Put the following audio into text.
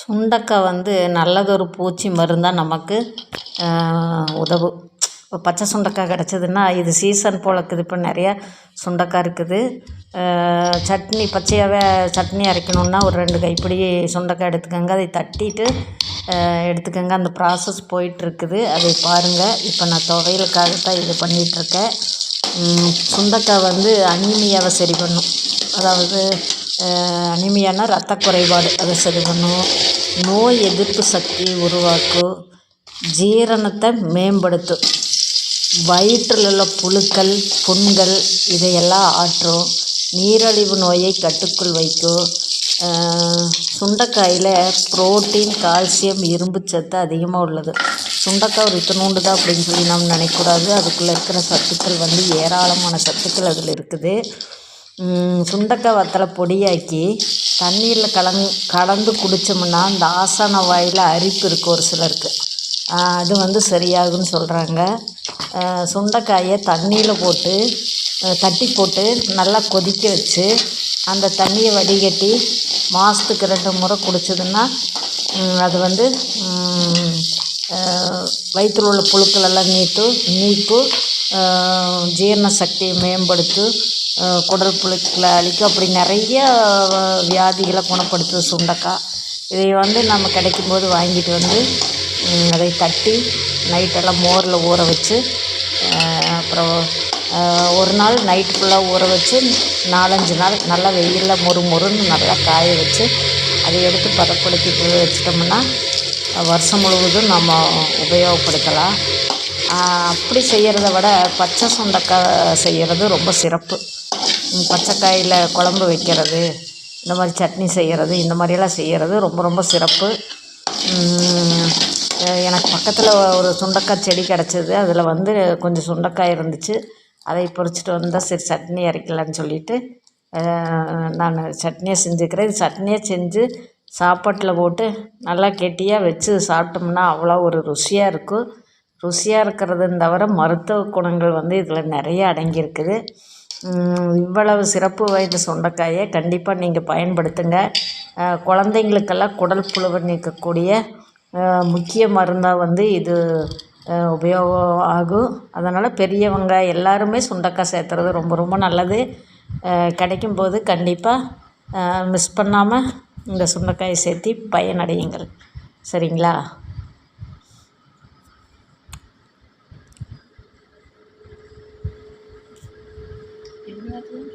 சுண்டக்காய் வந்து நல்லதொரு பூச்சி மருந்தாக நமக்கு உதவும் இப்போ பச்சை சுண்டக்காய் கிடச்சதுன்னா இது சீசன் போல் இருக்குது. இப்போ நிறையா சுண்டக்காய் இருக்குது. சட்னி பச்சையாகவே சட்னி அரைக்கணுன்னா ஒரு ரெண்டு கைப்பிடி சுண்டக்காய் எடுத்துக்கோங்க. அதை தட்டிட்டு எடுத்துக்கோங்க. அந்த ப்ராசஸ் போயிட்டுருக்குது. அதை பாருங்கள் இப்போ நான் துவையலுக்காக தான் இது பண்ணிகிட்ருக்கேன் சுண்டக்காய் வந்து அனீமியாவை சரி பண்ணும். அதாவது அனிமியானா ரத்த குறைபாடு அதை சரி பண்ணும் நோய் எதிர்ப்பு சக்தியை உருவாக்கும் ஜீரணத்தை மேம்படுத்தும். வயிற்றில் உள்ள புழுக்கள் புண்கள் இதையெல்லாம் ஆற்றும். நீரழிவு நோயை கட்டுக்குள் வைக்கும். சுண்டைக்காயில் புரோட்டீன் கால்சியம் இரும்பு சத்து அதிகமாக உள்ளது. சுண்டைக்காய் ஒரு தான் அப்படின்னு சொல்லி நாம் நினைக்கக்கூடாது. அதுக்குள்ளே இருக்கிற சத்துக்கள் வந்து ஏராளமான சத்துக்கள் அதில் இருக்குது. சுண்டக்காய் வத்தலை பொடியாக்கி தண்ணீரில் கலந் கலந்து குடித்தோம்னா இந்த ஆசன வாயில் அரிப்பு இருக்குது ஒரு சிலருக்கு. அது வந்து சரியாகும்னு சொல்கிறாங்க சுண்டைக்காயை தண்ணியில் போட்டு தட்டி போட்டு நல்லா கொதிக்க வச்சு அந்த தண்ணியை வடிகட்டி மாதத்துக்கு ரெண்டு முறை குடித்ததுன்னா அது வந்து வயிற்றில் உள்ள புழுக்களெல்லாம் நீட்டும் நீக்கும் ஜீரண சக்தியை மேம்படுத்தும் குடல் புழுக்களை அழிக்கும் அப்படி நிறைய வியாதிகளை குணப்படுத்துது சுண்டக்காய். இதை வந்து நம்ம கிடைக்கும்போது வாங்கிட்டு வந்து அதை தட்டி நைட்டெல்லாம் மோரில் ஊற வச்சு அப்புறம் ஒரு நாள் நைட்டு ஃபுல்லாக ஊற வச்சு நாலஞ்சு நாள் நல்லா வெயிலில் மொறு மொறுன்னு நல்லா காய வச்சு அதை எடுத்து பதப்படுத்தி வச்சிட்டோம்னா வருஷம் முழுவதும் நம்ம உபயோகப்படுத்தலாம். அப்படி செய்கிறத விட பச்சை சுண்டக்காய் செய்கிறது ரொம்ப சிறப்பு. பச்சைக்காயில் குழம்பு வைக்கிறது இந்த மாதிரி சட்னி செய்கிறது இந்த மாதிரியெல்லாம் செய்கிறது ரொம்ப ரொம்ப சிறப்பு. எனக்கு பக்கத்தில் ஒரு சுண்டக்காய் செடி கிடச்சிது. அதில் வந்து கொஞ்சம் சுண்டக்காய் இருந்துச்சு. அதை பொறிச்சிட்டு வந்தால் சரி சட்னி அரைக்கலான்னு சொல்லிட்டு நான் சட்னியை செஞ்சுக்கிறேன். இது சட்னியை செஞ்சு சாப்பாட்டில் போட்டு நல்லா கெட்டியாக வச்சு சாப்பிட்டோம்னா அவ்வளோ ஒரு ருசியாக இருக்கும். ருசியாக இருக்கிறதுன்னு தவிர மருத்துவ குணங்கள் வந்து இதில் நிறைய அடங்கியிருக்குது. இவ்வளவு சிறப்பு வாய்ந்த சுண்டைக்காயை கண்டிப்பாக நீங்கள் பயன்படுத்துங்க. குழந்தைங்களுக்கெல்லாம் குடல் புழுவை நீக்கக்கூடிய முக்கிய மருந்தாக வந்து இது உபயோகம் ஆகும். அதனால் பெரியவங்க எல்லாருமே சுண்டக்காய் சேர்த்துறது ரொம்ப ரொம்ப நல்லது. கிடைக்கும்போது கண்டிப்பாக மிஸ் பண்ணாமல் இந்த சுண்டைக்காயை சேர்த்தி பயனடையுங்கள். சரிங்களா? ಮಾಡ್ಲತ್ತದ?